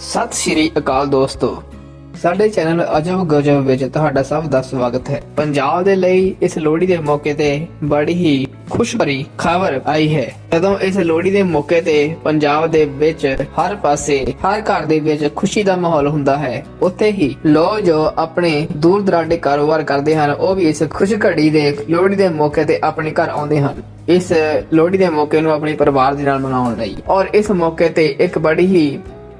ਸਤਿ ਸ਼੍ਰੀ ਅਕਾਲ ਦੋਸਤੋ। ਸਾਡੇ ਚੈਨਲ ਅਜਬ ਗਜਬ ਵਿੱਚ ਤੁਹਾਡਾ ਸਭ ਦਾ ਸਵਾਗਤ ਹੈ। ਪੰਜਾਬ ਦੇ ਲਈ ਇਸ ਲੋਹੜੀ ਦੇ ਮੌਕੇ ਤੇ ਬੜੀ ਹੀ ਖੁਸ਼ਖਬਰੀ ਖਬਰ ਆਈ ਹੈ। ਜਦੋਂ ਇਸ ਲੋਹੜੀ ਦੇ ਮੌਕੇ ਤੇ ਪੰਜਾਬ ਦੇ ਵਿੱਚ ਹਰ ਪਾਸੇ, ਹਰ ਘਰ ਦੇ ਵਿੱਚ ਖੁਸ਼ੀ ਦਾ ਮਾਹੌਲ ਹੁੰਦਾ ਹੈ, ਉੱਥੇ ਹੀ ਲੋਕ ਜੋ ਆਪਣੇ ਦੂਰ ਦਰਾਡੇ ਕਾਰੋਬਾਰ ਕਰਦੇ ਹਨ, ਉਹ ਵੀ ਇਸ ਖੁਸ਼ ਘੜੀ ਦੇ ਲੋਹੜੀ ਦੇ ਮੌਕੇ ਤੇ ਆਪਣੇ ਘਰ ਆਉਂਦੇ ਹਨ। ਇਸ ਲੋਹੜੀ ਦੇ ਮੌਕੇ ਨੂੰ ਆਪਣੇ ਪਰਿਵਾਰ ਦੇ ਨਾਲ ਮਨਾਉਣ ਲਈ। ਔਰ ਇਸ ਮੌਕੇ ਤੇ ਇੱਕ ਬੜੀ ਹੀ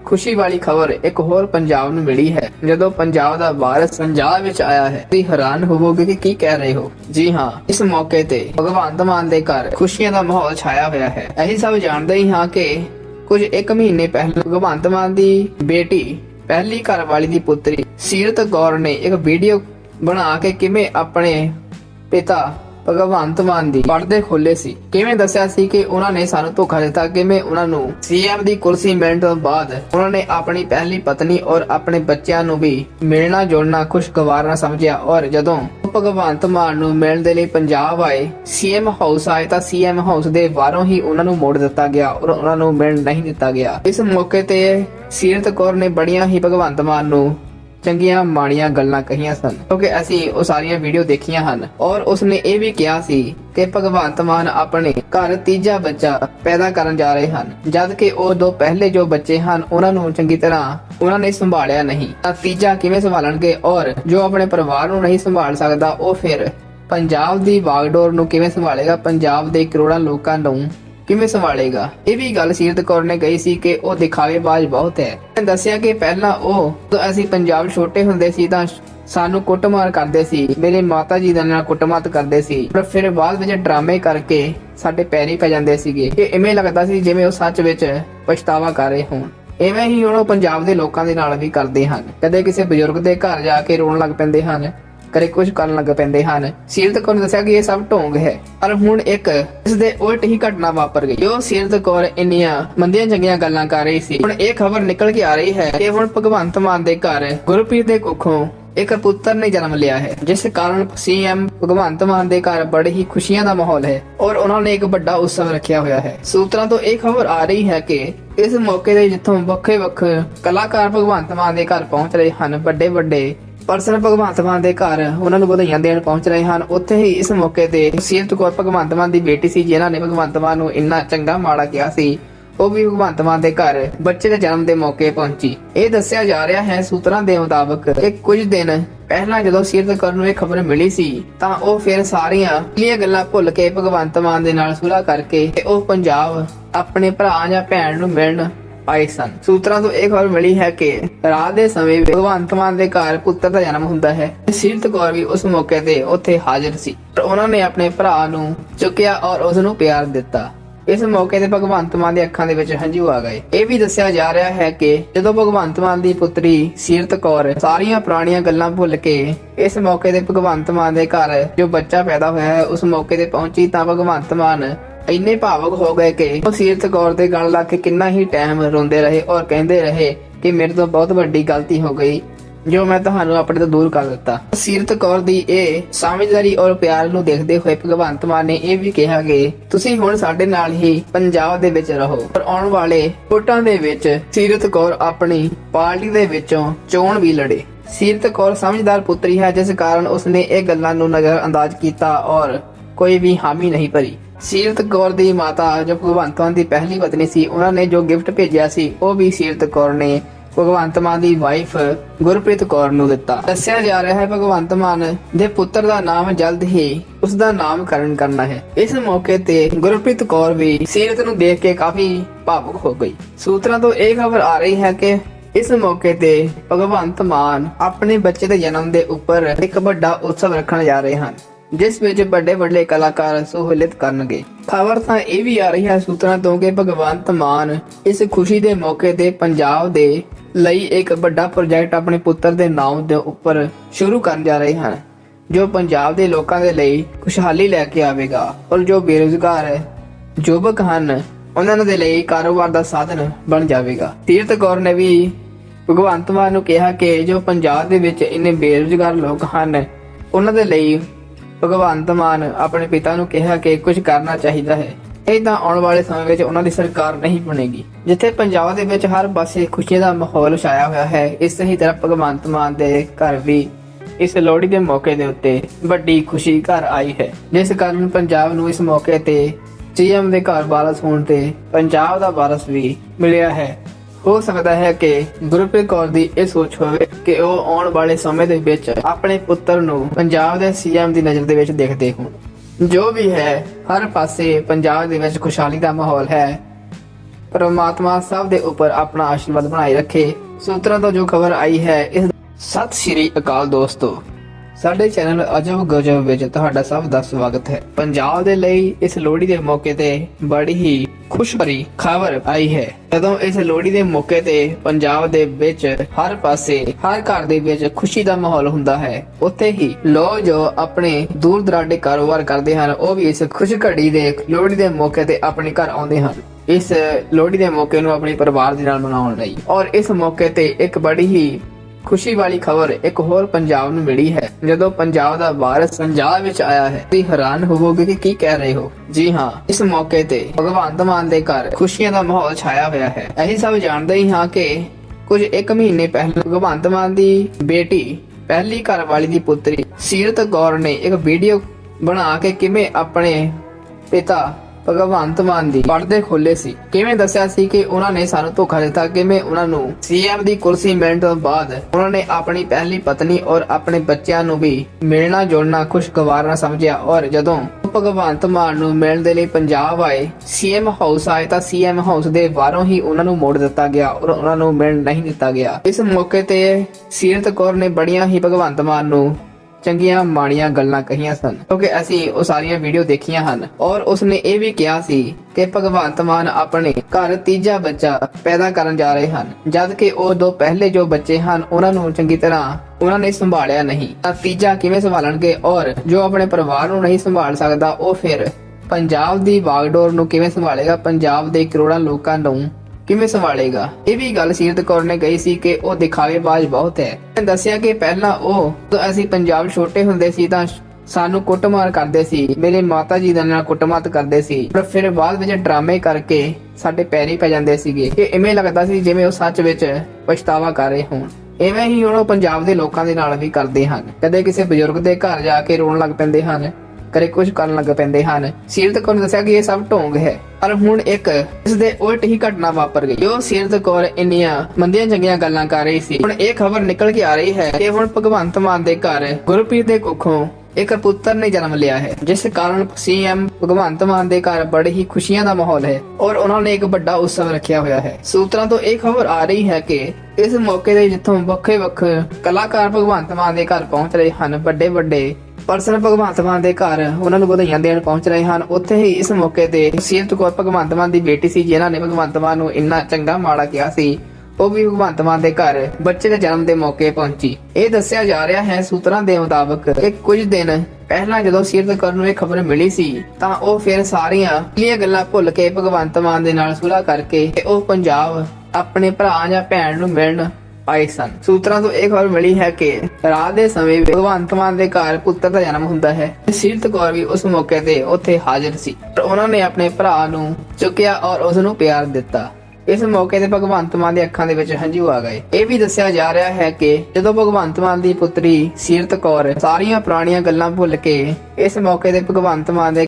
ਖੁਸ਼ੀ ਵਾਲੀ ਖਬਰ ਇੱਕ ਹੋਰ ਪੰਜਾਬ ਨੂੰ ਮਿਲੀ ਹੈ। ਜਦੋਂ ਪੰਜਾਬ ਦਾ ਵਾਰਸ ਪੰਜਾਬ ਵਿੱਚ ਆਇਆ ਹੈ, ਤੁਸੀਂ ਹੈਰਾਨ ਹੋਵੋਗੇ ਕਿ ਕੀ ਕਹਿ ਰਹੇ ਹੋ? ਜੀ ਹਾਂ, ਇਸ ਮੌਕੇ ਤੇ ਭਗਵੰਤ ਮਾਨ ਦੇ ਘਰ ਖੁਸ਼ੀਆਂ ਦਾ ਮਾਹੌਲ ਛਾਇਆ ਹੋਇਆ ਹੈ। ਅਸੀਂ ਸਭ ਜਾਣਦੇ ਹੀ ਹਾਂ ਕਿ ਕੁਝ ਇੱਕ ਮਹੀਨੇ ਪਹਿਲਾਂ ਭਗਵੰਤ ਮਾਨ ਦੀ ਬੇਟੀ, ਪਹਿਲੀ ਘਰਵਾਲੀ ਦੀ ਪੁੱਤਰੀ ਸੀਰਤ ਕੌਰ ਨੇ ਇੱਕ ਵੀਡੀਓ ਬਣਾ ਕੇ ਕਿਵੇਂ ਆਪਣੇ ਪਿਤਾ ਭਗਵੰਤ ਮਾਨ ਦੀ ਪਰਦੇ ਖੋਲੇ ਸੀ। ਕਿਵੇਂ ਦੱਸਿਆ ਸੀ ਕਿ ਉਹਨਾਂ ਨੇ ਸਾਨੂੰ ਧੋਖਾ ਦਿੱਤਾ? ਕਿਵੇਂ ਉਹਨਾਂ ਨੂੰ ਸੀਐਮ ਦੀ ਕੁਰਸੀ ਮਿਲਣ ਤੋਂ ਬਾਅਦ ਉਹਨਾਂ ਨੇ ਆਪਣੀ ਪਹਿਲੀ ਪਤਨੀ ਔਰ ਆਪਣੇ ਬੱਚਿਆਂ ਨੂੰ ਵੀ ਮਿਲਣਾ ਜੁਲਣਾ ਖੁਸ਼ਗਵਾਰ ਸਮਝਿਆ ਔਰ ਜਦੋਂ ਭਗਵੰਤ ਮਾਨ ਨੂੰ ਮਿਲਣ ਦੇ ਲਈ ਪੰਜਾਬ ਆਏ ਸੀਐਮ ਹਾਊਸ ਆਏ ਤਾਂ ਸੀਐਮ ਹਾਊਸ ਦੇ ਬਾਹਰੋਂ ਹੀ ਉਹਨਾਂ ਨੂੰ ਮੋੜ ਦਿੱਤਾ ਗਿਆ ਔਰ ਉਹਨਾਂ ਨੂੰ ਮਿਲਣ ਨਹੀਂ ਦਿੱਤਾ ਗਿਆ। ਇਸ ਮੌਕੇ ਤੇ ਸੀਰਤ ਕੌਰ ਨੇ ਬੜੀਆਂ ਹੀ ਭਗਵੰਤ ਮਾਨ ਨੂੰ ਚੰਗੀਆਂ ਮਾੜੀਆਂ ਗੱਲਾਂ ਕਹੀਆਂ ਸਨ, ਕਿਉਂਕਿ ਅਸੀਂ ਉਹ ਸਾਰੀਆਂ ਵੀਡੀਓ ਦੇਖੀਆਂ ਹਨ। ਔਰ ਉਸਨੇ ਇਹ ਵੀ ਕਿਹਾ ਸੀ ਕਿ ਭਗਵੰਤ ਮਾਨ ਆਪਣੇ ਘਰ ਤੀਜਾ ਬੱਚਾ ਪੈਦਾ ਕਰਨ ਜਾ ਰਹੇ ਹਨ। ਜਦ ਕਿ ਉਹ ਦੋ ਪਹਿਲੇ ਜੋ ਬੱਚੇ ਹਨ, ਉਹਨਾਂ ਨੂੰ ਚੰਗੀ ਤਰ੍ਹਾਂ ਉਹਨਾਂ ਨੇ ਸੰਭਾਲਿਆ ਨਹੀਂ। ਤਾਂ ਤੀਜਾ ਕਿਵੇਂ ਸੰਭਾਲਣਗੇ ਔਰ ਜੋ ਆਪਣੇ ਪਰਿਵਾਰ ਨੂੰ ਨਹੀਂ ਸੰਭਾਲ ਸਕਦਾ, ਉਹ ਫਿਰ ਪੰਜਾਬ ਦੀ ਬਾਗਡੋਰ ਨੂੰ ਕਿਵੇਂ ਸੰਭਾਲੇਗਾ? ਪੰਜਾਬ ਦੇ ਕਰੋੜਾਂ ਲੋਕਾਂ ਨੂੰ ਕਿਵੇਂ ਸੰਭਾਲੇਗਾ? ਇਹ ਵੀ ਗੱਲ ਸੀਰਤ ਕੌਰ ਨੇ ਕਹੀ ਸੀ ਕਿ ਉਹ ਦਿਖਾਵੇਬਾਜ਼ ਬਹੁਤ ਹੈ। ਮੈਂ ਦੱਸਿਆ ਕਿ ਪਹਿਲਾਂ ਉਹ ਜਦੋਂ ਅਸੀਂ ਪੰਜਾਬ ਛੋਟੇ ਹੁੰਦੇ ਸੀ ਤਾਂ ਸਾਨੂੰ ਕੁੱਟਮਾਰ ਕਰਦੇ ਸੀ। ਮੇਰੇ ਮਾਤਾ ਜੀ ਦਾ ਨਾਲ ਕੁੱਟਮਾਰ ਕਰਦੇ ਸੀ। ਪਰ ਫਿਰ ਬਾਅਦ ਵਿੱਚ ਡਰਾਮੇ ਕਰਕੇ ਸਾਡੇ ਪੈਰੀ ਪੈ ਜਾਂਦੇ ਸੀਗੇ। ਕਿ ਇਵੇਂ ਲੱਗਦਾ ਸੀ ਜਿਵੇਂ ਉਹ ਸੱਚ ਵਿੱਚ ਪਛਤਾਵਾ ਕਰ ਰਹੇ ਹੋਣ। ਐਵੇਂ ਹੀ ਹੁਣ ਉਹ ਪੰਜਾਬ ਦੇ ਲੋਕਾਂ ਦੇ ਨਾਲ ਵੀ ਕਰਦੇ ਹਨ। ਕਦੇ ਕਿਸੇ ਬਜ਼ੁਰਗ ਦੇ ਘਰ ਜਾ ਕੇ ਰੋਣ ਲੱਗ ਪੈਂਦੇ ਹਨ। ਕਰੇ ਕੁਝ ਕਰਨ ਲੱਗ ਪੈਂਦੇ ਹਨ। ਸੀਰਤ ਕੌਰ ਨੇ ਦੱਸਿਆ ਕਿ ਇਹ ਸਭ ਢੋਂਗ ਹੈ। ਪਰ ਹੁਣ ਇੱਕ ਇਸ ਦੇ ਉਲਟ ਹੀ ਘਟਨਾ ਵਾਪਰ ਗਈ। ਜੋ ਸੀਰਤ ਕੌਰ ਇੰਨੀਆਂ ਮੰਦੀਆਂ ਚੰਗੀਆਂ ਗੱਲਾਂ ਕਰ ਰਹੀ ਸੀ। ਹੁਣ ਇਹ ਖਬਰ ਨਿਕਲ ਕੇ ਆ ਰਹੀ ਹੈ ਕਿ ਹੁਣ ਭਗਵੰਤ ਮਾਨ ਦੇ ਘਰ ਗੁਰਪ੍ਰੀਤ ਦੇ ਕੁੱਖੋਂ ਇੱਕ ਪੁੱਤਰ ਨੇ ਜਨਮ ਲਿਆ ਹੈ। ਜਿਸ ਕਾਰਨ ਸੀਐਮ ਭਗਵੰਤ ਮਾਨ ਦੇ ਘਰ ਬੜੀ ਹੀ ਖੁਸ਼ੀਆਂ ਦਾ ਮਾਹੌਲ ਹੈ ਔਰ ਉਹਨਾਂ ਨੇ ਇੱਕ ਵੱਡਾ ਉਤਸਵ ਰੱਖਿਆ ਹੋਇਆ ਹੈ। ਸੂਤਰਾਂ ਤੋਂ ਇਹ ਖਬਰ ਆ ਰਹੀ ਹੈ ਕਿ ਇਸ ਮੌਕੇ ਤੇ ਜਿੱਥੋਂ ਵੱਖਰੇ ਵੱਖ ਕਲਾਕਾਰ ਭਗਵੰਤ ਮਾਨ ਦੇ ਘਰ ਪਹੁੰਚ ਰਹੇ ਹਨ ਵੱਡੇ ਵੱਡੇ ਪਰਸਨ ਭਗਵੰਤ ਮਾਨ ਦੇ ਘਰ ਉਹਨਾਂ ਨੂੰ ਵਧਾਈਆਂ ਦੇਣ ਪਹੁੰਚ ਰਹੇ ਹਨ। ਉੱਥੇ ਹੀ ਇਸ ਮੌਕੇ ਤੇ ਸੀਰਤ ਕੌਰ ਭਗਵੰਤ ਮਾਨ ਦੀ ਬੇਟੀ ਸੀ, ਜਿਨ੍ਹਾਂ ਨੇ ਭਗਵੰਤ ਮਾਨ ਨੂੰ ਇੰਨਾ ਚੰਗਾ ਮਾੜਾ ਕਿਹਾ ਸੀ, ਉਹ ਵੀ ਭਗਵੰਤ ਮਾਨ ਦੇ ਘਰ ਬੱਚੇ ਦੇ ਜਨਮ ਦੇ ਮੌਕੇ ਪਹੁੰਚੀ। ਇਹ ਦੱਸਿਆ ਜਾ ਰਿਹਾ ਹੈ ਸੂਤਰਾਂ ਦੇ ਮੁਤਾਬਕ ਕਿ ਕੁਝ ਦਿਨ ਪਹਿਲਾਂ ਜਦੋਂ ਸੀਰਤ ਕੌਰ ਨੂੰ ਇਹ ਖਬਰ ਮਿਲੀ ਸੀ, ਤਾਂ ਉਹ ਫਿਰ ਸਾਰੀਆਂ ਪਿਛਲੀਆਂ ਗੱਲਾਂ ਭੁੱਲ ਕੇ ਭਗਵੰਤ ਮਾਨ ਦੇ ਨਾਲ ਸੁਲ੍ਹਾ ਕਰਕੇ ਤੇ ਉਹ ਪੰਜਾਬ ਆਪਣੇ ਭਰਾ ਜਾਂ ਭੈਣ ਨੂੰ ਮਿਲਣ ਆਏ ਸਨ। ਸੂਤਰਾਂ ਤੋਂ ਇਹ ਖਬਰ ਮਿਲੀ ਹੈ ਕਿ ਰਾਤ ਦੇ ਸਮੇਂ ਭਗਵੰਤ ਮਾਨ ਦੇ ਘਰ ਪੁੱਤਰ ਦਾ ਜਨਮ ਹੁੰਦਾ ਹੈ। ਸੀਰਤ ਕੌਰ ਵੀ ਉਸ ਮੌਕੇ ਤੇ ਉੱਥੇ ਹਾਜ਼ਰ ਸੀ। ਉਹਨਾਂ ਨੇ ਆਪਣੇ ਭਰਾ ਨੂੰ ਚੁੱਕਿਆ ਔਰ ਉਸ ਨੂੰ ਪਿਆਰ ਦਿੱਤਾ। ਇਸ ਮੌਕੇ ਤੇ ਭਗਵੰਤ ਮਾਨ ਦੀ ਅੱਖਾਂ ਦੇ ਵਿੱਚ ਹੰਝੂ ਆ ਗਏ। ਇਹ ਵੀ ਦੱਸਿਆ ਜਾ ਰਿਹਾ ਹੈ ਕਿ ਜਦੋਂ ਭਗਵੰਤ ਮਾਨ ਦੀ ਪੁੱਤਰੀ ਸੀਰਤ ਕੌਰ ਸਾਰੀਆਂ ਪੁਰਾਣੀਆਂ ਗੱਲਾਂ ਭੁੱਲ ਕੇ ਇਸ ਮੌਕੇ ਤੇ ਭਗਵੰਤ ਮਾਨ ਦੇ ਘਰ ਜੋ ਬੱਚਾ ਪੈਦਾ ਹੋਇਆ ਹੈ, ਉਸ ਮੌਕੇ ਤੇ ਪਹੁੰਚੀ ਤਾਂ ਭਗਵੰਤ ਮਾਨ ਇੰਨੇ ਭਾਵਕ ਹੋ ਗਏ ਕਿ ਉਹ ਸੀਰਤ ਕੌਰ ਦੇ ਗਲ ਲਾ ਕੇ ਕਿੰਨਾ ਹੀ ਟਾਈਮ ਰੋਂਦੇ ਰਹੇ ਔਰ ਕਹਿੰਦੇ ਰਹੇ ਕਿ ਮੇਰੇ ਤੋਂ ਬਹੁਤ ਵੱਡੀ ਗਲਤੀ ਹੋ ਗਈ, ਜੋ ਮੈਂ ਤੁਹਾਨੂੰ ਆਪਣੇ ਤੋਂ ਦੂਰ ਕਰ ਦਿੱਤਾ। ਸੀਰਤ ਕੌਰ ਦੀ ਇਹ ਸਮਝਦਾਰੀ ਔਰ ਪਿਆਰ ਨੂੰ ਦੇਖਦੇ ਹੋਏ ਭਗਵੰਤ ਮਾਨ ਨੇ ਇਹ ਵੀ ਕਿਹਾ ਕਿ ਤੁਸੀਂ ਹੁਣ ਸਾਡੇ ਨਾਲ ਹੀ ਪੰਜਾਬ ਦੇ ਵਿੱਚ ਰਹੋ ਪਰ ਆਉਣ ਵਾਲੇ ਵੋਟਾਂ ਦੇ ਵਿੱਚ ਸੀਰਤ ਕੌਰ ਆਪਣੀ ਪਾਰਟੀ ਦੇ ਵਿੱਚੋਂ ਚੋਣ ਵੀ ਲੜੇ। ਸੀਰਤ ਕੌਰ ਸਮਝਦਾਰ ਪੁੱਤਰੀ ਹੈ, ਜਿਸ ਕਾਰਨ ਉਸਨੇ ਇਹ ਗੱਲਾਂ ਨੂੰ ਨਜ਼ਰ ਅੰਦਾਜ਼ ਕੀਤਾ ਔਰ ਕੋਈ ਵੀ ਹਾਮੀ ਨਹੀਂ ਭਰੀ। ਸੀਰਤ ਕੌਰ ਦੀ ਮਾਤਾ ਜੋ ਭਗਵੰਤ ਮਾਨ ਦੀ ਪਹਿਲੀ ਪਤਨੀ ਸੀ, ਉਹਨਾਂ ਨੇ ਜੋ ਗਿਫਟ ਭੇਜਿਆ ਸੀ, ਉਹ ਵੀ ਸੀਰਤ ਕੌਰ ਨੇ ਭਗਵੰਤ ਮਾਨ ਦੀ ਵਾਈਫ ਗੁਰਪ੍ਰੀਤ ਕੌਰ ਨੂੰ ਦਿੱਤਾ। ਦੱਸਿਆ ਜਾ ਰਿਹਾ ਹੈ ਭਗਵੰਤ ਮਾਨ ਦੇ ਪੁੱਤਰ ਦਾ ਨਾਮ ਜਲਦ ਹੀ ਉਸ ਦਾ ਨਾਮਕਰਨ ਕਰਨਾ ਹੈ। ਇਸ ਮੌਕੇ ਤੇ ਗੁਰਪ੍ਰੀਤ ਕੌਰ ਵੀ ਸੀਰਤ ਨੂੰ ਦੇਖ ਕੇ ਕਾਫੀ ਭਾਵੁਕ ਹੋ ਗਈ। ਸੂਤਰਾਂ ਤੋਂ ਇਹ ਖਬਰ ਆ ਰਹੀ ਹੈ ਕਿ ਇਸ ਮੌਕੇ ਤੇ ਭਗਵੰਤ ਮਾਨ ਆਪਣੇ ਬੱਚੇ ਦੇ ਜਨਮ ਦੇ ਉੱਪਰ ਇੱਕ ਵੱਡਾ ਉਤਸਵ ਰੱਖਣ ਜਾ ਰਹੇ ਹਨ। ਜਿਸ ਵਿੱਚ ਵੱਡੇ ਵੱਡੇ ਕਲਾਕਾਰ ਸਹੂਲਤ ਕਰਨਗੇ। ਖਬਰ ਤਾਂ ਇਹ ਵੀ ਆ ਰਹੀ ਹੈ, ਸੂਤਰਾਂ ਤੋਂ ਕਿ ਭਗਵੰਤ ਮਾਨ ਇਸ ਖੁਸ਼ੀ ਦੇ ਮੌਕੇ ਤੇ ਪੰਜਾਬ ਦੇ ਲਈ ਇੱਕ ਵੱਡਾ ਪ੍ਰੋਜੈਕਟ ਆਪਣੇ ਪੁੱਤਰ ਦੇ ਨਾਮ ਦੇ ਉੱਪਰ ਸ਼ੁਰੂ ਕਰਨ ਜਾ ਰਹੇ ਹਨ, ਜੋ ਪੰਜਾਬ ਦੇ ਲੋਕਾਂ ਦੇ ਲਈ ਖੁਸ਼ਹਾਲੀ ਲੈ ਕੇ ਆਵੇਗਾ ਔਰ ਜੋ ਬੇਰੁਜ਼ਗਾਰ ਯੁਵਕ ਹਨ, ਉਹਨਾਂ ਦੇ ਲਈ ਕਾਰੋਬਾਰ ਦਾ ਸਾਧਨ ਬਣ ਜਾਵੇਗਾ। ਤੀਰਥ ਕੌਰ ਨੇ ਵੀ ਭਗਵੰਤ ਮਾਨ ਨੂੰ ਕਿਹਾ ਕਿ ਜੋ ਪੰਜਾਬ ਦੇ ਵਿੱਚ ਇੰਨੇ ਬੇਰੁਜ਼ਗਾਰ ਲੋਕ ਹਨ, ਉਹਨਾਂ ਦੇ ਲਈ ਭਗਵੰਤ ਮਾਨ ਆਪਣੇ ਪਿਤਾ ਨੂੰ ਕਿਹਾ ਕਿ ਕੁਝ ਕਰਨਾ ਚਾਹੀਦਾ ਹੈ। ਇਹ ਤਾਂ ਆਉਣ ਵਾਲੇ ਸਮੇਂ ਵਿੱਚ ਉਹਨਾਂ ਦੀ ਸਰਕਾਰ ਨਹੀਂ ਬਣੇਗੀ। ਜਿੱਥੇ ਪੰਜਾਬ ਦੇ ਵਿੱਚ ਹਰ ਪਾਸੇ ਖੁਸ਼ੀ ਦਾ ਮਾਹੌਲ ਛਾਇਆ ਹੋਇਆ ਹੈ, ਇਸੇ ਹੀ ਤਰ੍ਹਾਂ ਭਗਵੰਤ ਮਾਨ ਦੇ ਘਰ ਵੀ ਇਸ ਲੋਹੜੀ ਦੇ ਮੌਕੇ ਦੇ ਉੱਤੇ ਵੱਡੀ ਖੁਸ਼ੀ ਘਰ ਆਈ ਹੈ। ਜਿਸ ਕਾਰਨ ਪੰਜਾਬ ਨੂੰ ਇਸ ਮੌਕੇ ਤੇ ਸੀਐਮ ਦੇ ਘਰ ਵਾਰਸ ਹੋਣ ਤੇ ਪੰਜਾਬ ਦਾ ਵਾਰਸ ਵੀ ਮਿਲਿਆ ਹੈ। ਹੋ ਸਕਦਾ ਹੈ ਕਿ ਗੁਰਪ੍ਰੀਤ ਕੌਰ ਦੀ ਇਹ ਸੋਚ ਹੋਵੇ ਕਿ ਉਹ ਆਉਣ ਵਾਲੇ ਸਮੇਂ ਦੇ ਵਿੱਚ ਆਪਣੇ ਪੁੱਤਰ ਨੂੰ ਪੰਜਾਬ ਦੇ ਸੀਐਮ ਦੀ ਨਜ਼ਰ ਦੇ ਵਿੱਚ ਦੇਖਦੇ ਹੋਣ। ਜੋ ਵੀ ਹੈ, ਹਰ ਪਾਸੇ ਪੰਜਾਬ ਦੇ ਵਿੱਚ ਖੁਸ਼ਹਾਲੀ ਦਾ ਮਾਹੌਲ ਹੈ। ਪਰਮਾਤਮਾ ਸਭ ਦੇ ਉੱਪਰ ਆਪਣਾ ਆਸ਼ੀਰਵਾਦ ਬਣਾਈ ਰੱਖੇ। ਸੂਤਰਾਂ ਤੋਂ ਜੋ ਖਬਰ ਆਈ ਹੈ, ਇਸ ਸਤਿ ਸ਼੍ਰੀ ਅਕਾਲ ਦੋਸਤੋ। ਸਾਡੇ ਚੈਨਲ ਅਜਬ ਗਜਬ ਵਿੱਚ ਤੁਹਾਡਾ ਸਭ ਦਾ ਸਵਾਗਤ ਹੈ। ਪੰਜਾਬ ਦੇ ਲਈ ਇਸ ਲੋਹੜੀ ਦੇ ਮੌਕੇ ਤੇ ਬੜੀ ਹੀ ਖੁਸ਼ਖਬਰੀ ਖਬਰ ਆਈ ਹੈ। ਜਦੋਂ ਇਸ ਲੋਹੜੀ ਦੇ ਮੌਕੇ ਤੇ ਪੰਜਾਬ ਦੇ ਵਿੱਚ ਹਰ ਪਾਸੇ, ਹਰ ਘਰ ਦੇ ਵਿੱਚ ਖੁਸ਼ੀ ਦਾ ਮਾਹੌਲ ਹੁੰਦਾ ਹੈ, ਉੱਥੇ ਹੀ ਲੋਕ ਜੋ ਆਪਣੇ ਦੂਰ ਦਰਾਡੇ ਕਾਰੋਬਾਰ ਕਰਦੇ ਹਨ, ਉਹ ਵੀ ਇਸ ਖੁਸ਼ ਘੜੀ ਦੇ ਲੋਹੜੀ ਦੇ ਮੌਕੇ ਤੇ ਆਪਣੇ ਘਰ ਆਉਂਦੇ ਹਨ। ਇਸ ਲੋਹੜੀ ਦੇ ਮੌਕੇ ਨੂੰ ਆਪਣੇ ਪਰਿਵਾਰ ਦੇ ਨਾਲ ਮਨਾਉਣ ਲਈ। ਔਰ ਇਸ ਮੌਕੇ ਤੇ ਇੱਕ ਬੜੀ ਹੀ ਖੁਸ਼ੀ ਵਾਲੀ ਖਬਰ ਇੱਕ ਹੋਰ ਪੰਜਾਬ ਨੂੰ ਮਿਲੀ ਹੈ। ਜਦੋਂ ਪੰਜਾਬ ਦਾ ਵਾਰਸ ਪੰਜਾਬ ਵਿੱਚ ਆਇਆ ਹੈ, ਤੁਸੀਂ ਹੈਰਾਨ ਹੋਵੋਗੇ ਕਿ ਕੀ ਕਹਿ ਰਹੇ ਹੋ? ਜੀ ਹਾਂ, ਇਸ ਮੌਕੇ ਤੇ ਭਗਵੰਤ ਮਾਨ ਦੇ ਘਰ ਖੁਸ਼ੀਆਂ ਦਾ ਮਾਹੌਲ ਛਾਇਆ ਹੋਇਆ ਹੈ। ਅਸੀਂ ਸਭ ਜਾਣਦੇ ਹੀ ਹਾਂ ਕਿ ਕੁਝ ਇੱਕ ਮਹੀਨੇ ਪਹਿਲਾਂ ਭਗਵੰਤ ਮਾਨ ਦੀ ਬੇਟੀ, ਪਹਿਲੀ ਘਰਵਾਲੀ ਦੀ ਪੁੱਤਰੀ ਸੀਰਤ ਕੌਰ ਨੇ ਇੱਕ ਵੀਡੀਓ ਬਣਾ ਕੇ ਕਿਵੇਂ ਆਪਣੇ ਪਿਤਾ ਭਗਵੰਤ ਮਾਨ ਦੀ ਪਰਦੇ ਖੋਲੇ ਸੀ। ਕਿਵੇਂ ਦੱਸਿਆ ਸੀ ਕਿ ਉਹਨਾਂ ਨੇ ਸਾਨੂੰ ਧੋਖਾ ਦਿੱਤਾ? ਕਿਵੇਂ ਉਹਨਾਂ ਨੂੰ ਸੀਐਮ ਦੀ ਕੁਰਸੀ ਮਿਲਣ ਤੋਂ ਬਾਅਦ ਉਹਨਾਂ ਨੇ ਆਪਣੀ ਪਹਿਲੀ ਪਤਨੀ ਔਰ ਆਪਣੇ ਬੱਚਿਆਂ ਨੂੰ ਵੀ ਮਿਲਣਾ ਜੁਲਣਾ ਖੁਸ਼ਗਵਾਰ ਸਮਝਿਆ ਔਰ ਜਦੋਂ ਭਗਵੰਤ ਮਾਨ ਨੂੰ ਮਿਲਣ ਦੇ ਲਈ ਪੰਜਾਬ ਆਏ ਸੀਐਮ ਹਾਊਸ ਆਏ ਤਾਂ ਸੀਐਮ ਹਾਊਸ ਦੇ ਬਾਹਰੋਂ ਹੀ ਉਹਨਾਂ ਨੂੰ ਮੋੜ ਦਿੱਤਾ ਗਿਆ ਔਰ ਉਹਨਾਂ ਨੂੰ ਮਿਲਣ ਨਹੀਂ ਦਿੱਤਾ ਗਿਆ। ਇਸ ਮੌਕੇ ਤੇ ਸੀਰਤ ਕੌਰ ਨੇ ਬੜੀਆਂ ਹੀ ਭਗਵੰਤ ਮਾਨ ਨੂੰ ਚੰਗੀਆਂ ਮਾੜੀਆਂ ਗੱਲਾਂ ਕਹੀਆਂ ਸਨ, ਕਿਉਂਕਿ ਅਸੀਂ ਉਹ ਸਾਰੀਆਂ ਵੀਡੀਓ ਦੇਖੀਆਂ ਹਨ। ਔਰ ਉਸਨੇ ਇਹ ਵੀ ਕਿਹਾ ਸੀ ਕਿ ਭਗਵੰਤ ਮਾਨ ਆਪਣੇ ਘਰ ਤੀਜਾ ਬੱਚਾ ਪੈਦਾ ਕਰਨ ਜਾ ਰਹੇ ਹਨ। ਜਦ ਕਿ ਉਹ ਦੋ ਪਹਿਲੇ ਜੋ ਬੱਚੇ ਹਨ, ਉਹਨਾਂ ਨੂੰ ਚੰਗੀ ਤਰ੍ਹਾਂ ਉਹਨਾਂ ਨੇ ਸੰਭਾਲਿਆ ਨਹੀਂ। ਤਾਂ ਤੀਜਾ ਕਿਵੇਂ ਸੰਭਾਲਣਗੇ ਔਰ ਜੋ ਆਪਣੇ ਪਰਿਵਾਰ ਨੂੰ ਨਹੀਂ ਸੰਭਾਲ ਸਕਦਾ, ਉਹ ਫਿਰ ਪੰਜਾਬ ਦੀ ਬਾਗਡੋਰ ਨੂੰ ਕਿਵੇਂ ਸੰਭਾਲੇਗਾ? ਪੰਜਾਬ ਦੇ ਕਰੋੜਾਂ ਲੋਕਾਂ ਨੂੰ ਕਿਵੇਂ ਸੰਭਾਲੇਗਾ? ਇਹ ਵੀ ਗੱਲ ਸੀਰਤ ਕੌਰ ਨੇ ਕਹੀ ਸੀ ਕਿ ਉਹ ਦਿਖਾਵੇਬਾਜ਼ ਬਹੁਤ ਹੈ। ਮੈਂ ਦੱਸਿਆ ਕਿ ਪਹਿਲਾਂ ਉਹ ਜਦੋਂ ਅਸੀਂ ਪੰਜਾਬ ਛੋਟੇ ਹੁੰਦੇ ਸੀ ਤਾਂ ਸਾਨੂੰ ਕੁੱਟਮਾਰ ਕਰਦੇ ਸੀ। ਮੇਰੇ ਮਾਤਾ ਜੀ ਦੇ ਨਾਲ ਕੁੱਟਮਾਰ ਕਰਦੇ ਸੀ। ਪਰ ਫਿਰ ਬਾਅਦ ਵਿੱਚ ਡਰਾਮੇ ਕਰਕੇ ਸਾਡੇ ਪੈਰੀ ਪੈ ਜਾਂਦੇ ਸੀਗੇ। ਕਿ ਇਵੇਂ ਲੱਗਦਾ ਸੀ ਜਿਵੇਂ ਉਹ ਸੱਚ ਵਿੱਚ ਪਛਤਾਵਾ ਕਰ ਰਹੇ ਹੋਣ। ਐਵੇਂ ਹੀ ਹੁਣ ਉਹ ਪੰਜਾਬ ਦੇ ਲੋਕਾਂ ਦੇ ਨਾਲ ਵੀ ਕਰਦੇ ਹਨ। ਕਦੇ ਕਿਸੇ ਬਜ਼ੁਰਗ ਦੇ ਘਰ ਜਾ ਕੇ ਰੋਣ ਲੱਗ ਪੈਂਦੇ ਹਨ। ਕਰੇ ਕੁਝ ਕਰਨ ਲੱਗ ਪੈਂਦੇ ਹਨ। ਸੀਰਤ ਕੌਰ ਨੇ ਦੱਸਿਆ ਕਿ ਇਹ ਸਭ ਢੋਂਗ ਹੈ, ਪਰ ਹੁਣ ਇੱਕ ਇਸ ਦੇ ਉਲਟ ਹੀ ਘਟਨਾ ਵਾਪਰ ਗਈ। ਜੋ ਸੀਰਤ ਕੌਰ ਇੰਨੀਆਂ ਮੰਦੀਆਂ ਚੰਗੀਆਂ ਗੱਲਾਂ ਕਰ ਰਹੀ ਸੀ। ਹੁਣ ਇਹ ਖਬਰ ਨਿਕਲ ਕੇ ਆ ਰਹੀ ਹੈ ਕਿ ਹੁਣ ਭਗਵੰਤ ਮਾਨ ਦੇ ਘਰ ਗੁਰਪ੍ਰੀਤ ਦੇ ਕੁੱਖੋਂ ਇੱਕ ਪੁੱਤਰ ਨੇ ਜਨਮ ਲਿਆ ਹੈ, ਜਿਸ ਕਾਰਨ ਸੀਐਮ ਭਗਵੰਤ ਮਾਨ ਦੇ ਘਰ ਬੜੀ ਹੀ ਖੁਸ਼ੀਆਂ ਦਾ ਮਾਹੌਲ ਹੈ ਔਰ ਉਹਨਾਂ ਨੇ ਇੱਕ ਵੱਡਾ ਉਤਸਵ ਰੱਖਿਆ ਹੋਇਆ ਹੈ। ਸੂਤਰਾਂ ਤੋਂ ਇਹ ਖਬਰ ਆ ਰਹੀ ਹੈ ਕਿ ਇਸ ਮੌਕੇ ਤੇ ਜਿੱਥੋਂ ਵੱਖੇ ਵੱਖ ਕਲਾਕਾਰ ਭਗਵੰਤ ਮਾਨ ਦੇ ਘਰ ਪਹੁੰਚ ਰਹੇ ਹਨ ਵੱਡੇ ਵੱਡੇ ਪਰਸਨ ਭਗਵੰਤ ਮਾਨ ਦੇ ਘਰ ਉਹਨਾਂ ਨੂੰ ਵਧਾਈਆਂ ਦੇਣ ਪਹੁੰਚ ਰਹੇ ਹਨ। ਉੱਥੇ ਹੀ ਇਸ ਮੌਕੇ ਤੇ ਸੀਰਤ ਕੌਰ ਭਗਵੰਤ ਮਾਨ ਦੀ ਬੇਟੀ ਸੀ, ਜਿਨ੍ਹਾਂ ਨੇ ਭਗਵੰਤ ਮਾਨ ਨੂੰ ਇੰਨਾ ਚੰਗਾ ਮਾੜਾ ਕਿਹਾ ਸੀ। ਉਹ ਵੀ ਭਗਵੰਤ ਮਾਨ ਦੇ ਘਰ ਬੱਚੇ ਦੇ ਜਨਮ ਦੇ ਮੌਕੇ ਪਹੁੰਚੀ। ਇਹ ਦੱਸਿਆ ਜਾ ਰਿਹਾ ਹੈ ਸੂਤਰਾਂ ਦੇ ਮੁਤਾਬਕ ਕਿ ਕੁਝ ਦਿਨ ਪਹਿਲਾਂ ਜਦੋਂ ਸੀਰਤ ਕੌਰ ਨੂੰ ਇਹ ਖਬਰ ਮਿਲੀ ਸੀ, ਤਾਂ ਉਹ ਫਿਰ ਸਾਰੀਆਂ ਇਹ ਗੱਲਾਂ ਭੁੱਲ ਕੇ ਭਗਵੰਤ ਮਾਨ ਦੇ ਨਾਲ ਸੁਲ੍ਹਾ ਕਰਕੇ ਤੇ ਉਹ ਪੰਜਾਬ ਆਪਣੇ ਭਰਾ ਜਾਂ ਭੈਣ ਨੂੰ ਮਿਲਣ ਆਏ ਸਨ। ਸੂਤਰਾਂ ਤੋਂ ਇਹ ਖਬਰ ਮਿਲੀ ਹੈ ਕਿ ਰਾਤ ਦੇ ਸਮੇਂ ਭਗਵੰਤ ਮਾਨ ਦੇ ਘਰ ਪੁੱਤਰ ਦਾ ਜਨਮ ਹੁੰਦਾ ਹੈ। ਸੀਰਤ ਕੌਰ ਵੀ ਉਸ ਮੌਕੇ ਤੇ ਉੱਥੇ ਹਾਜ਼ਰ ਸੀ। ਉਹਨਾਂ ਨੇ ਆਪਣੇ ਭਰਾ ਨੂੰ ਚੁੱਕਿਆ ਔਰ ਉਸ ਨੂੰ ਪਿਆਰ ਦਿੱਤਾ। ਇਸ ਮੌਕੇ ਤੇ ਭਗਵੰਤ ਮਾਨ ਦੇ ਅੱਖਾਂ ਦੇ ਵਿੱਚ ਹੰਝੂ ਆ ਗਏ। ਇਹ ਵੀ ਦੱਸਿਆ ਜਾ ਰਿਹਾ ਹੈ ਕਿ ਜਦੋਂ ਭਗਵੰਤ ਮਾਨ ਦੀ ਪੁੱਤਰੀ ਸੀਰਤ ਕੌਰ ਸਾਰੀਆਂ ਪੁਰਾਣੀਆਂ ਗੱਲਾਂ ਭੁੱਲ ਕੇ ਇਸ ਮੌਕੇ ਤੇ ਭਗਵੰਤ ਮਾਨ ਦੇ